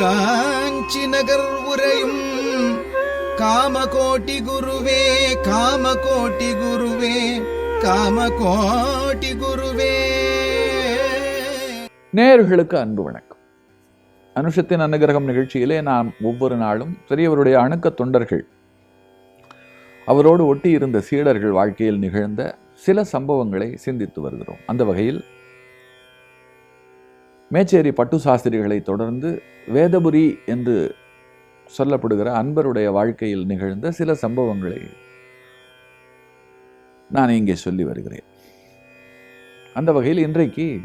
காஞ்சி நகர் உரையும் காமகோட்டி குருவே காமகோட்டி குருவே காமகோட்டி குருவே. நேர்களுக்கு அன்பு வணக்கம். அனுஷத்தின் அனுகிரகம் நிகழ்ச்சியிலே நாம் ஒவ்வொரு நாளும் பெரியவருடைய அணுக்க தொண்டர்கள் அவரோடு ஒட்டி இருந்த சீடர்கள் வாழ்க்கையில் நிகழ்ந்த சில சம்பவங்களை சிந்தித்து வருகிறோம். அந்த வகையில் மேச்சேரி பட்டு சாஸ்திரிகளை தொடர்ந்து வேதபுரி என்று சொல்லப்படுகிற அன்பருடைய வாழ்க்கையில் நிகழ்ந்த சில சம்பவங்களை நான் இங்கே சொல்லி வருகிறேன். அந்த வகையில் இன்றைக்கு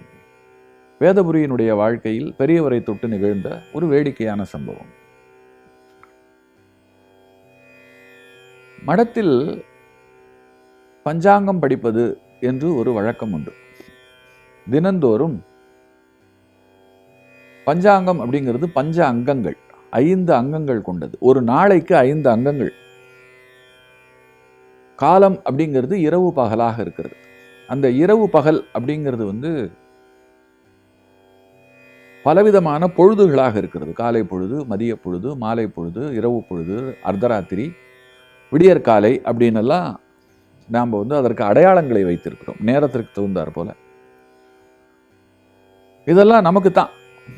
வேதபுரியினுடைய வாழ்க்கையில் பெரியவரை தொட்டு நிகழ்ந்த ஒரு வேடிக்கையான சம்பவம். மடத்தில் பஞ்சாங்கம் படிப்பது என்று ஒரு வழக்கம் உண்டு. தினந்தோறும் பஞ்சாங்கம் அப்படிங்கிறது பஞ்ச அங்கங்கள் ஐந்து அங்கங்கள் கொண்டது. ஒரு நாளைக்கு ஐந்து அங்கங்கள். காலம் அப்படிங்கிறது இரவு பகலாக இருக்கிறது. அந்த இரவு பகல் அப்படிங்கிறது வந்து பலவிதமான பொழுதுகளாக இருக்கிறது. காலை பொழுது மதிய பொழுது மாலை பொழுது இரவு பொழுது அர்த்தராத்திரி விடியற்காலை அப்படின்னெல்லாம் நாம் வந்து அதற்கு அடையாளங்களை வைத்திருக்கிறோம். நேரத்திற்கு தகுந்தார் போல. இதெல்லாம் நமக்கு தான்.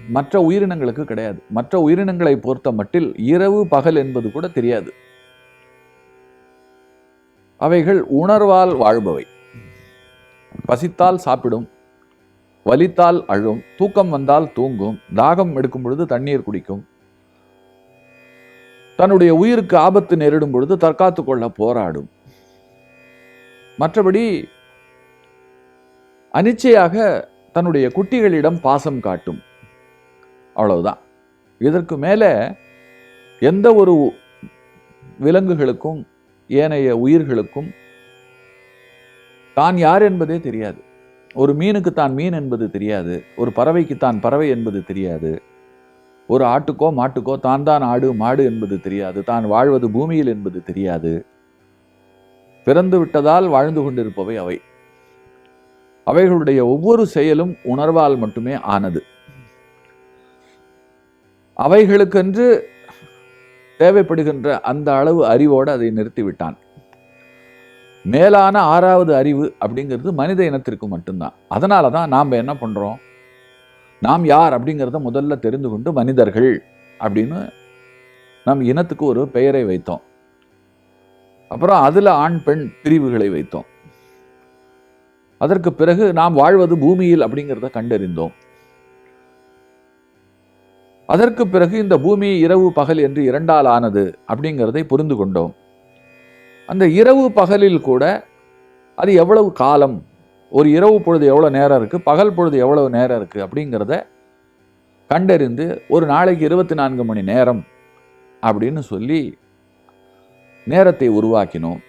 மற்ற உயிரினங்களுக்கு கிடையாது. மற்ற உயிரினங்களை பொறுத்த மட்டில் இரவு பகல் என்பது கூட தெரியாது. அவைகள் உணர்வால் வாழ்பவை. பசித்தால் சாப்பிடும் வலித்தால் அழும் தூக்கம் வந்தால் தூங்கும் தாகம் எடுக்கும் பொழுது தண்ணீர் குடிக்கும் தன்னுடைய உயிருக்கு ஆபத்து நேரிடும் பொழுது தற்காத்து கொள்ள போராடும். மற்றபடி அனிச்சையாக தன்னுடைய குட்டிகளிடம் பாசம் காட்டும். அவ்வளவுதான். இதற்கு மேலே எந்த ஒரு விலங்குகளுக்கும் ஏனைய உயிர்களுக்கும் தான் யார் என்பதே தெரியாது. ஒரு மீனுக்கு தான் மீன் என்பது தெரியாது. ஒரு பறவைக்கு தான் பறவை என்பது தெரியாது. ஒரு ஆட்டுக்கோ மாட்டுக்கோ தான் தான் ஆடு மாடு என்பது தெரியாது. தான் வாழ்வது பூமியில் என்பது தெரியாது. பிறந்து விட்டதால் வாழ்ந்து கொண்டிருப்பவை அவை. அவைகளுடைய ஒவ்வொரு செயலும் உணர்வால் மட்டுமே ஆனது. அவைகளுக்கென்று தேவைப்படுகின்ற அந்த அளவு அறிவோடு அதை நிறுத்திவிட்டான். மேலான ஆறாவது அறிவு அப்படிங்கிறது மனித இனத்திற்கு மட்டும்தான். அதனால தான் நாம் என்ன பண்ணுறோம் நாம் யார் அப்படிங்கிறத முதல்ல தெரிந்து கொண்டு மனிதர்கள் அப்படின்னு நம் இனத்துக்கு ஒரு பெயரை வைத்தோம். அப்புறம் அதில் ஆண் பெண் பிரிவுகளை வைத்தோம். அதற்கு பிறகு நாம் வாழ்வது பூமியில் அப்படிங்கிறத கண்டறிந்தோம். அதற்கு பிறகு இந்த பூமி இரவு பகல் என்று இரண்டால் ஆனது அப்படிங்கிறதை புரிந்து கொண்டோம். அந்த இரவு பகலில் கூட அது எவ்வளவு காலம் ஒரு இரவு பொழுது எவ்வளோ நேரம் இருக்குது பகல் பொழுது எவ்வளவு நேரம் இருக்குது அப்படிங்கிறத கண்டறிந்து ஒரு நாளைக்கு இருபத்தி நான்கு மணி நேரம் அப்படின்னு சொல்லி நேரத்தை உருவாக்கினோம்.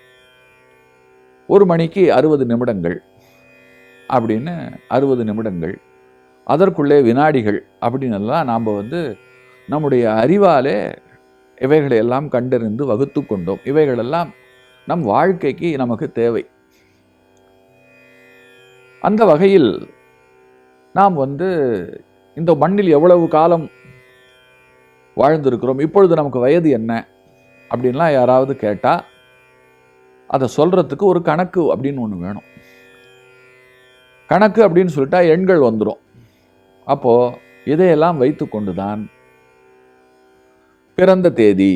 ஒரு மணிக்கு அறுபது நிமிடங்கள் அப்படின்னு அறுபது நிமிடங்கள் அதற்குள்ளே வினாடிகள் அப்படின்னெல்லாம் நாம் வந்து நம்முடைய அறிவாலே இவைகளை எல்லாம் கண்டறிந்து வகுத்து கொண்டோம். இவைகளெல்லாம் நம் வாழ்க்கைக்கு நமக்கு தேவை. அந்த வகையில் நாம் வந்து இந்த மண்ணில் எவ்வளவு காலம் வாழ்ந்திருக்கிறோம் இப்பொழுது நமக்கு வயது என்ன அப்படின்லாம் யாராவது கேட்டால் அதை சொல்கிறதுக்கு ஒரு கணக்கு அப்படின்னு ஒன்று வேணும். கணக்கு அப்படின்னு சொல்லிட்டா எண்கள் வந்துடும் அப்போது இதையெல்லாம் வைத்து கொண்டு தான் பிறந்த தேதி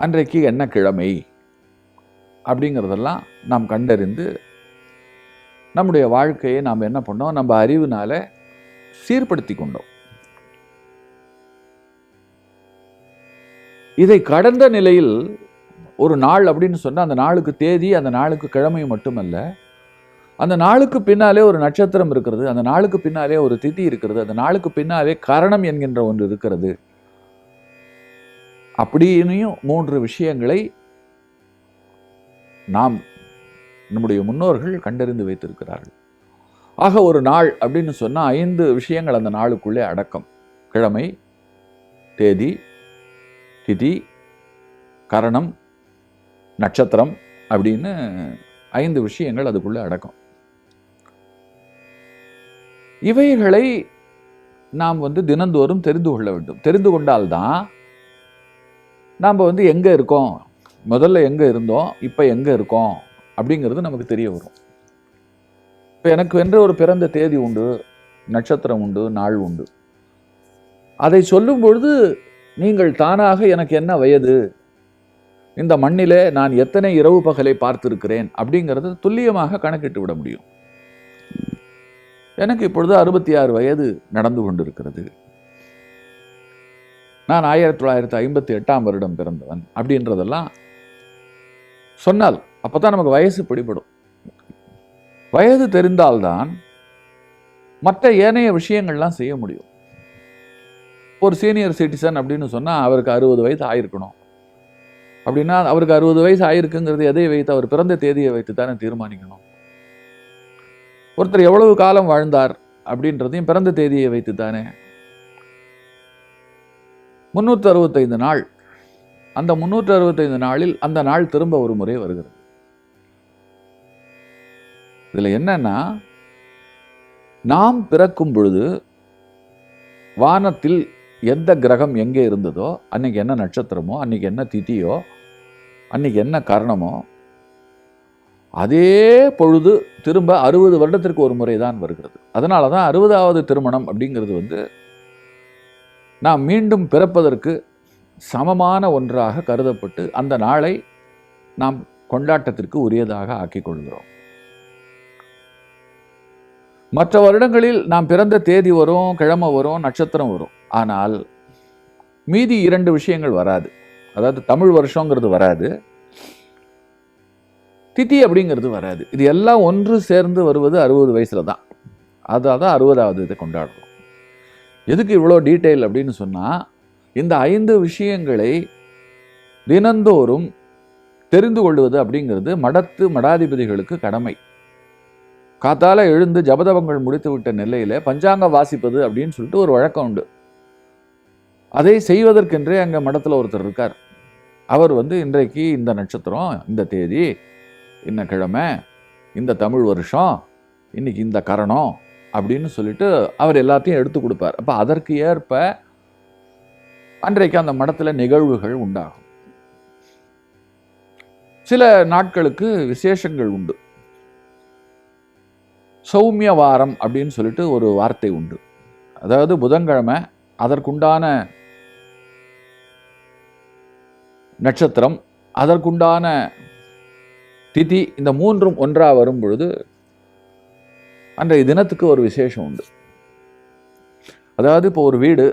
அன்றைக்கு என்ன கிழமை அப்படிங்கிறதெல்லாம் நாம் கண்டறிந்து நம்முடைய வாழ்க்கையை நாம் என்ன பண்ணோம்? நம்ம அறிவுனால சீர்படுத்தி கொண்டோம். இதை கடந்த நிலையில் ஒரு நாள் அப்படின்னு சொன்னால் அந்த நாளுக்கு தேதி அந்த நாளுக்கு கிழமை மட்டுமல்ல அந்த நாளுக்கு பின்னாலே ஒரு நட்சத்திரம் இருக்கிறது அந்த நாளுக்கு பின்னாலே ஒரு திதி இருக்கிறது அந்த நாளுக்கு பின்னாலே கரணம் என்கின்ற ஒன்று இருக்கிறது. அப்படின்னும் மூன்று விஷயங்களை நாம் நம்முடைய முன்னோர்கள் கண்டறிந்து வைத்திருக்கிறார்கள். ஆக ஒரு நாள் அப்படின்னு சொன்னால் ஐந்து விஷயங்கள் அந்த நாளுக்குள்ளே அடக்கம். கிழமை தேதி திதி கரணம் நட்சத்திரம் அப்படின்னு ஐந்து விஷயங்கள் அதுக்குள்ளே அடக்கம். இவைகளை நாம் வந்து தினந்தோறும் தெரிந்து கொள்ள வேண்டும். தெரிந்து கொண்டால்தான் நாம் வந்து எங்கே இருக்கோம்? முதல்ல எங்கே இருந்தோம்? இப்போ எங்கே இருக்கோம்? அப்படிங்கிறது நமக்கு தெரிய வரும். இப்போ எனக்கு வென்ற ஒரு பிறந்த தேதி உண்டு நட்சத்திரம் உண்டு நாள் உண்டு. அதை சொல்லும் பொழுது நீங்கள் தானாக எனக்கு என்ன வயது? இந்த மண்ணிலே நான் எத்தனை இரவு பகலை பார்த்திருக்கிறேன்? அப்படிங்கிறத துல்லியமாக கணக்கிட்டு விட முடியும். எனக்கு இப்பொழுது அறுபத்தி ஆறு வயது நடந்து கொண்டிருக்கிறது. நான் ஆயிரத்தி தொள்ளாயிரத்தி ஐம்பத்தி எட்டாம் வருடம் பிறந்தவன் அப்படின்றதெல்லாம் சொன்னால் அப்பதான் நமக்கு வயசு பிடிபடும். வயது தெரிந்தால்தான் மற்ற ஏனைய விஷயங்கள்லாம் செய்ய முடியும். ஒரு சீனியர் சிட்டிசன் அப்படின்னு சொன்னால் அவருக்கு அறுபது வயசு ஆயிருக்கணும். அப்படின்னா அவருக்கு அறுபது வயசு ஆயிருக்குங்கிறது எதை வைத்து அவர் பிறந்த தேதியை வைத்து தானே தீர்மானிக்கணும்? ஒருத்தர் எவ்வளவு காலம் வாழ்ந்தார் அப்படின்றதையும் பிறந்த தேதியை வைத்து தானே முன்னூற்றி அறுபத்தைந்து நாள். அந்த முன்னூற்றி அறுபத்தைந்து நாளில் அந்த நாள் திரும்ப ஒரு முறை வருகிறது. இதில் என்னன்னா நாம் பிறக்கும் பொழுது வானத்தில் எந்த கிரகம் எங்கே இருந்ததோ அன்னைக்கு என்ன நட்சத்திரமோ அன்னைக்கு என்ன திதியோ அன்னைக்கு என்ன கரணமோ அதே பொழுது திரும்ப அறுபது வருடத்திற்கு ஒரு முறை தான் வருகிறது. அதனால தான் அறுபதாவது திருமணம் அப்படிங்கிறது வந்து நாம் மீண்டும் பிறப்பதற்கு சமமான ஒன்றாக கருதப்பட்டு அந்த நாளை நாம் கொண்டாட்டத்திற்கு உரியதாக ஆக்கிக் கொள்கிறோம். மற்ற வருடங்களில் நாம் பிறந்த தேதி வரும் கிழமை வரும் நட்சத்திரம் வரும். ஆனால் மீதி இரண்டு விஷயங்கள் வராது. அதாவது தமிழ் வருஷங்கிறது வராது. திதி அப்படிங்கிறது வராது. இது எல்லாம் ஒன்று சேர்ந்து வருவது அறுபது வயசில் தான். அதான் தான் அறுபதாவது இதை கொண்டாடுறோம். எதுக்கு இவ்வளோ டீட்டெயில் அப்படின்னு சொன்னால் இந்த ஐந்து விஷயங்களை தினந்தோறும் தெரிந்து கொள்வது அப்படிங்கிறது மடத்து மடாதிபதிகளுக்கு கடமை. காத்தால எழுந்து ஜபதபங்கள் முடித்து விட்ட நிலையில் பஞ்சாங்கம் வாசிப்பது அப்படின்னு சொல்லிட்டு ஒரு வழக்கம் உண்டு. அதை செய்வதற்கென்றே அங்கே மடத்தில் ஒருத்தர் இருக்கார். அவர் வந்து இன்றைக்கு இந்த நட்சத்திரம் இந்த தேதி என்ன கிழமை இந்த தமிழ் வருஷம் இன்னைக்கு இந்த கரணம் அப்படின்னு சொல்லிட்டு அவர் எல்லாத்தையும் எடுத்து கொடுப்பார். அப்ப அதற்கு ஏற்ப அன்றைக்கு அந்த மடத்துல நிகழ்வுகள் உண்டாகும். சில நாட்களுக்கு விசேஷங்கள் உண்டு. சௌமிய வாரம் அப்படின்னு சொல்லிட்டு ஒரு வார்த்தை உண்டு. அதாவது புதன்கிழமை அதற்குண்டான நட்சத்திரம் அதற்குண்டான திதி இந்த மூன்றும் ஒன்றா வரும் பொழுது அன்றைய தினத்துக்கு ஒரு விசேஷம் உண்டு. அதாவது இப்போ ஒரு வீடு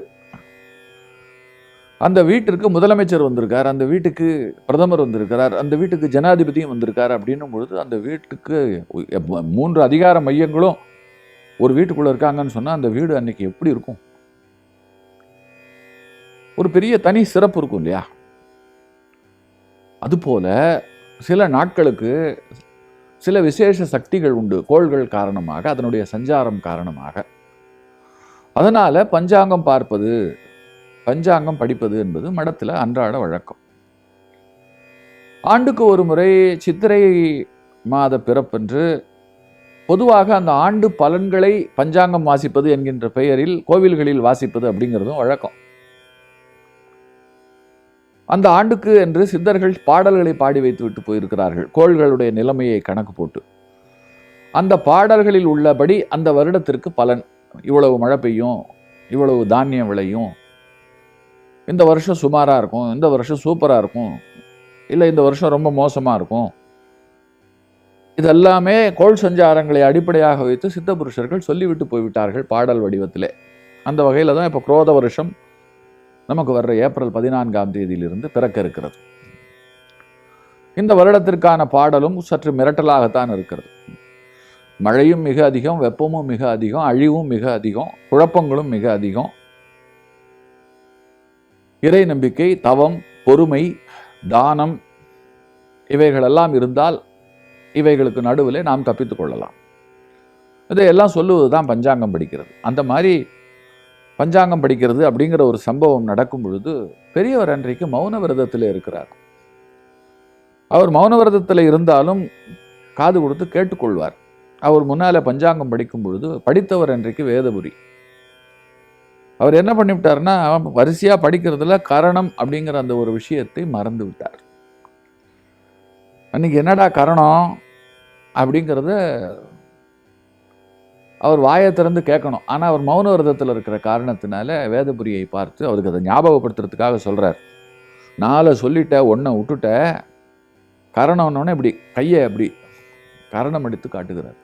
அந்த வீட்டிற்கு முதலமைச்சர் வந்திருக்கார் அந்த வீட்டுக்கு பிரதமர் வந்திருக்கிறார் அந்த வீட்டுக்கு ஜனாதிபதியும் வந்திருக்கார் அப்படின்னும் பொழுது அந்த வீட்டுக்கு மூன்று அதிகார மையங்களும் ஒரு வீட்டுக்குள்ள இருக்காங்கன்னு சொன்னா அந்த வீடு அன்னைக்கு எப்படி இருக்கும்? ஒரு பெரிய தனி சிறப்பு இருக்கும் இல்லையா? அதுபோல் சில நாட்களுக்கு சில விசேஷ சக்திகள் உண்டு. கோள்கள் காரணமாக அதனுடைய சஞ்சாரம் காரணமாக. அதனால் பஞ்சாங்கம் பார்ப்பது பஞ்சாங்கம் படிப்பது என்பது மடத்தில் அன்றாட வழக்கம். ஆண்டுக்கு ஒரு முறை சித்திரை மாத பிறப்பென்று பொதுவாக அந்த ஆண்டு பலன்களை பஞ்சாங்கம் வாசிப்பது என்கின்ற பெயரில் கோவில்களில் வாசிப்பது அப்படிங்கிறதும் வழக்கம். அந்த ஆண்டுக்கு என்று சித்தர்கள் பாடல்களை பாடி வைத்து விட்டு போயிருக்கிறார்கள். கோள்களுடைய நிலைமையை கணக்கு போட்டு. அந்த பாடல்களில் உள்ளபடி அந்த வருடத்திற்கு பலன். இவ்வளவு மழை பெய்யும் இவ்வளவு தானியம் விளையும். இந்த வருஷம் சுமாராக இருக்கும் இந்த வருஷம் சூப்பராக இருக்கும். இல்லை இந்த வருஷம் ரொம்ப மோசமாக இருக்கும். இதெல்லாமே கோள் சஞ்சாரங்களை அடிப்படையாக வைத்து சித்த புருஷர்கள் சொல்லிவிட்டு போய்விட்டார்கள் பாடல் வடிவத்திலே. அந்த வகையில் தான் இப்போ குரோத வருஷம் நமக்கு வர்ற ஏப்ரல் பதினான்காம் தேதியிலிருந்து பிறக்க இருக்கிறது. இந்த வருடத்திற்கான பாடலும் சற்று மிரட்டலாகத்தான் இருக்கிறது. மழையும் மிக அதிகம் வெப்பமும் மிக அதிகம் அழிவும் மிக அதிகம் குழப்பங்களும் மிக அதிகம். இறை நம்பிக்கை தவம் பொறுமை தானம் இவைகளெல்லாம் இருந்தால் இவைகளுக்கு நடுவில் நாம் தப்பித்து கொள்ளலாம். இதையெல்லாம் சொல்லுவது தான் பஞ்சாங்கம் படிக்கிறது. அந்த மாதிரி பஞ்சாங்கம் படிக்கிறது அப்படிங்கிற ஒரு சம்பவம் நடக்கும் பொழுது பெரியவர் அன்றைக்கு மௌன விரதத்தில் இருக்கிறார். அவர் மௌன விரதத்தில் இருந்தாலும் காது கொடுத்து கேட்டுக்கொள்வார். அவர் முன்னால பஞ்சாங்கம் படிக்கும் பொழுது படித்தவர் அன்றைக்கு வேதபுரி. அவர் என்ன பண்ணிவிட்டாருன்னா வரிசையாக படிக்கிறதுல கரணம் அப்படிங்கிற அந்த ஒரு விஷயத்தை மறந்து விட்டார். அன்னைக்கு என்னடா கரணம் அப்படிங்கிறத அவர் வாயை திறந்து கேட்கணும். ஆனால் அவர் மௌன விரதத்தில் இருக்கிற காரணத்தினால வேதபுரியை பார்த்து அவருக்கு அதை ஞாபகப்படுத்துறதுக்காக சொல்கிறார் நாளை சொல்லிட்ட ஒன்றை விட்டுட்ட கரணம்னோடனே இப்படி கையை அப்படி கரணம் எடுத்து காட்டுகிறார்.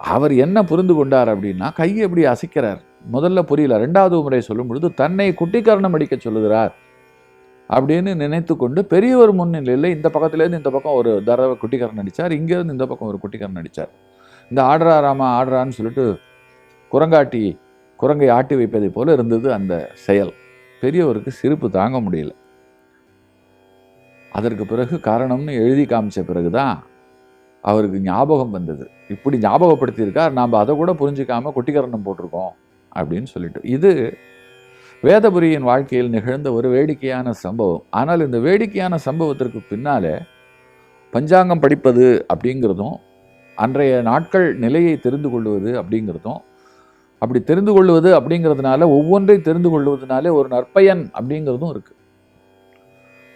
அவர் என்ன புரிந்து கொண்டார் அப்படின்னா கையை எப்படி அசைக்கிறார். முதல்ல புரியல ரெண்டாவது முறை சொல்லும் பொழுது தன்னை குட்டிக்கரணம் அடிக்க சொல்லுகிறார் அப்படின்னு நினைத்து கொண்டு பெரியவர் முன்னிலையில் இந்த பக்கத்துலேருந்து இந்த பக்கம் ஒரு தடவை குட்டிக்காரன் நடித்தார் இங்கேருந்து இந்த பக்கம் ஒரு குட்டிக்காரன் நடித்தார் இந்த ஆடுறா ராமா ஆடுறான்னு சொல்லிட்டு குரங்காட்டி குரங்கை ஆட்டி வைப்பதை போல இருந்தது அந்த செயல். பெரியவருக்கு சிரிப்பு தாங்க முடியல. அதற்கு பிறகு காரணம்னு எழுதி காமிச்ச பிறகுதான் அவருக்கு ஞாபகம் வந்தது. இப்படி ஞாபகப்படுத்தியிருக்கார் நாம் அதை கூட புரிஞ்சிக்காம கொட்டிக்கரணம் போட்டிருக்கோம் அப்படின்னு சொல்லிட்டு. இது வேதபுரியின் வாழ்க்கையில் நிகழ்ந்த ஒரு வேடிக்கையான சம்பவம். ஆனால் இந்த வேடிக்கையான சம்பவத்திற்கு பின்னாலே பஞ்சாங்கம் படிப்பது அப்படிங்கிறதும் அன்றைய நாட்கள் நிலையை தெரிந்து கொள்வது அப்படிங்கிறதும் அப்படி தெரிந்து கொள்வது அப்படிங்கிறதுனால ஒவ்வொன்றை தெரிந்து கொள்வதனாலே ஒரு நற்பயன் அப்படிங்கிறதும் இருக்குது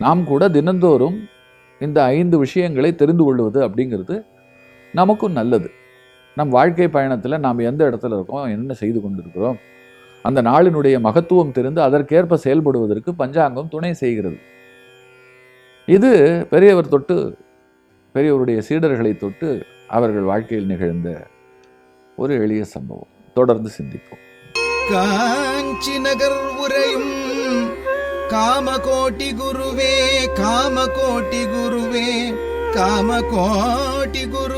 நாம் கூட தினந்தோறும் இந்த ஐந்து விஷயங்களை தெரிந்து கொள்வது அப்படிங்கிறது நமக்கும் நல்லது. நம் வாழ்க்கை பயணத்தில் நாம் எந்த இடத்துல இருக்கோம் என்ன செய்து கொண்டிருக்கிறோம் அந்த நாளினுடைய மகத்துவம் தெரிந்து அதற்கேற்ப செயல்படுவதற்கு பஞ்சாங்கம் துணை செய்கிறது. இது பெரியவர் தொட்டு பெரியவருடைய சீடர்களை தொட்டு அவர்கள் வாழ்க்கையில் நிகழ்ந்த ஒரு எளிய சம்பவம். தொடர்ந்து சிந்திப்போம். காஞ்சி நகர் உரையும் காமகோட்டி குருவே காமகோட்டி குருவே காமகோட்டி குரு